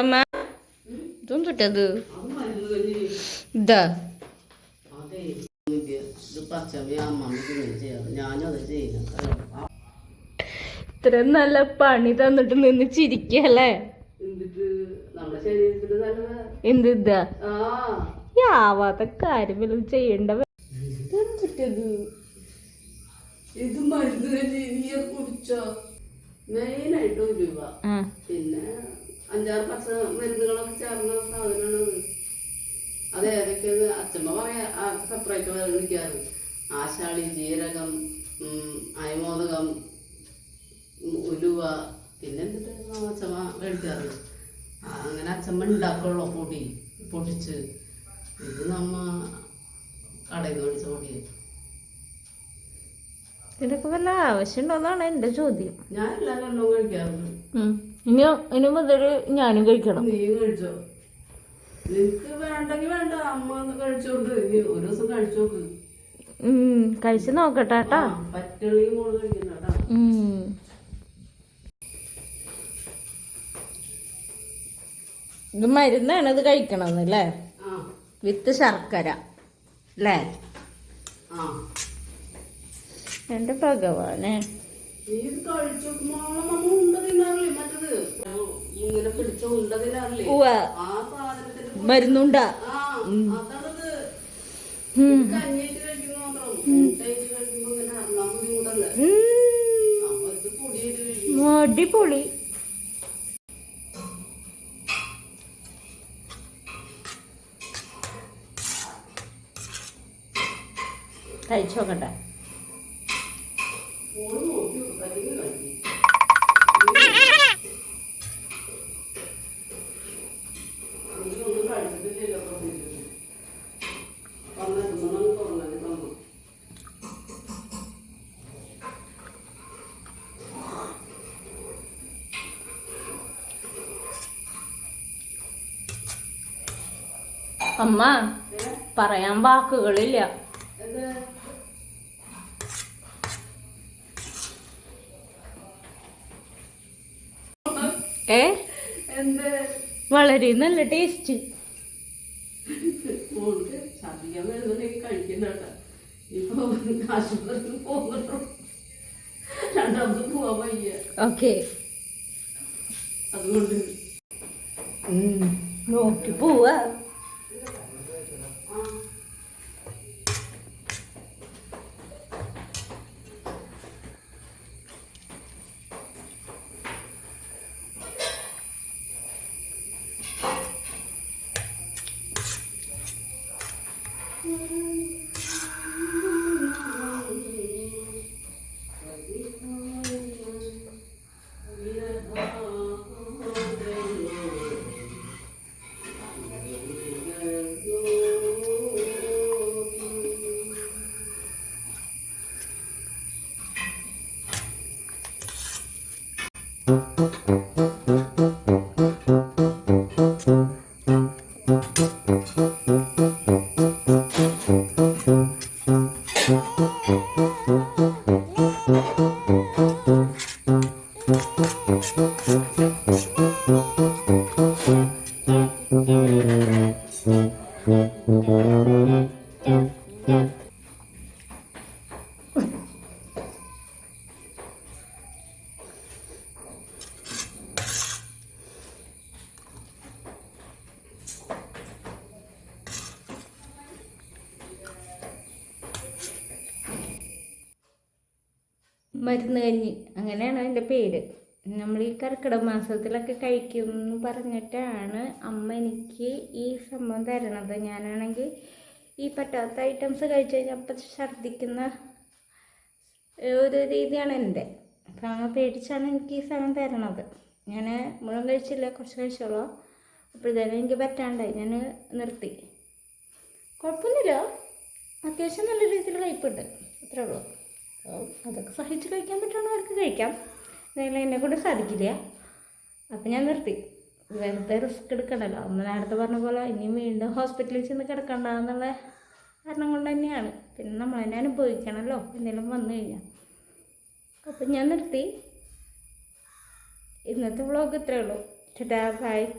അമ്മ ഇതൊന്നും തൊട്ടത് ഇതാ. ഇത് ഇത്ര നല്ല പണി തന്നിട്ട് നിന്ന് ചിരിക്കല്ലേ? എന്ത് ഇതാ ആ. യാവാത്ത കാര്യം വല്ലതും ചെയ്യണ്ട ഇത് മരുന്ന് കുടിച്ചോ? മെയിനായിട്ട് പിന്നെ അഞ്ചാറ് പച്ച മരുന്നുകളൊക്കെ ചേർന്ന സാധനമാണത്. അത് ഏതൊക്കെയാണ് അച്ഛമ്മ പറയാ സെപ്പറേറ്റ് വിളിക്കാറ് ആശാളി ജീരകം അയമോദകം ഉലുവ പിന്നെ എന്നിട്ട് അച്ഛമ്മ മേടിക്കാറ്? അങ്ങനെ അച്ഛമ്മ ഉണ്ടാക്കുള്ളൂ പൊടി പൊടിച്ച്. ഇത് നമ്മ കടയിൽ നിന്ന് മേടിച്ച പൊടി ഇതിനൊക്കെ വല്ല ആവശ്യമുണ്ടോന്നാണ് എന്റെ ചോദ്യം. ഞാൻ എല്ലാ കഴിക്കാറുണ്ട്. ഇനി ഇനി മുതൽ ഞാനും കഴിക്കണം. നീ കഴിച്ചോ? നിനക്ക് വേണ്ടെങ്കിൽ വേണ്ട. അമ്മ ഒന്ന് കഴിച്ചോണ്ട് നീ ഒരു ദിവസം കഴിച്ചോക്ക്. കഴിച്ചു നോക്കട്ടെ കേട്ടാ. മോൾ കഴിക്കുന്ന. ഇത് മരുന്നാണ് ഇത് കഴിക്കണമെന്ന് അല്ലേ വിത്ത് ശർക്കര. അല്ലേ? ആ. എന്റെ ഭഗവാനെ. മരുന്നുണ്ടാ. അടിപൊളി. കഴിച്ചു മോൾ നോക്കി കഴിക്കും നീ ഒന്നും കഴിച്ചിട്ടില്ലല്ലോ പ്രത്യേകിച്ച്. വന്നെത്തുമ്പോ നമുക്ക് ഉറങ്ങാൻ അമ്മ പറയാൻ വാക്കുകളില്ല ഏ? വളരെ നല്ല ടേസ്റ്റ്. ഓക്കെ. നോക്കി വരുന്നുണ്ടെങ്കിൽ Thank മരുന്ന് കഞ്ഞി. അങ്ങനെയാണ് അതിന്റെ പേര്. നമ്മൾ ഈ കർക്കിടക മാസത്തിലൊക്കെ കഴിക്കും എന്ന് പറഞ്ഞിട്ടാണ് അമ്മ എനിക്ക് ഈ സംഭവം തരണത്. ഞാനാണെങ്കിൽ ഈ പറ്റാത്ത ഐറ്റംസ് കഴിച്ചു കഴിഞ്ഞാൽ അപ്പം ഛർദ്ദിക്കുന്ന ഒരു രീതിയാണ് എന്റെ അപ്പം അങ്ങ് പേടിച്ചാണ് എനിക്ക് ഈ സാധനം തരണത്. ഞാൻ മുഴുവൻ കഴിച്ചില്ല കുറച്ച് കഴിച്ചോളൂ. അപ്പോഴത്തേനും എനിക്ക് പറ്റാണ്ടായി. ഞാൻ നിർത്തി. കുഴപ്പമൊന്നുമില്ല. അത്യാവശ്യം നല്ല രീതിയിൽ കഴിപ്പുണ്ട് അത്രേ ഉള്ളൂ. അതൊക്കെ സഹിച്ച് കഴിക്കാൻ പറ്റുന്നവർക്ക് കഴിക്കാം. എന്തെങ്കിലും എന്നെ കൊണ്ട് സാധിക്കില്ല. അപ്പം ഞാൻ നിർത്തി. വെറുതെ റിസ്ക് എടുക്കണ്ടല്ലോ. അമ്മ നേരത്തെ പറഞ്ഞ പോലെ ഇനിയും വീണ്ടും ഹോസ്പിറ്റലിൽ ചെന്ന് കിടക്കണ്ട എന്നുള്ള കാരണം കൊണ്ട് തന്നെയാണ്. പിന്നെ നമ്മൾ തന്നെ അനുഭവിക്കണമല്ലോ എന്തെങ്കിലും വന്നു കഴിഞ്ഞാൽ. അപ്പം ഞാൻ നിർത്തി. ഇന്നത്തെ വ്ളോഗ് ഇത്രയേ ഉള്ളൂ. ചേട്ടാ ബൈ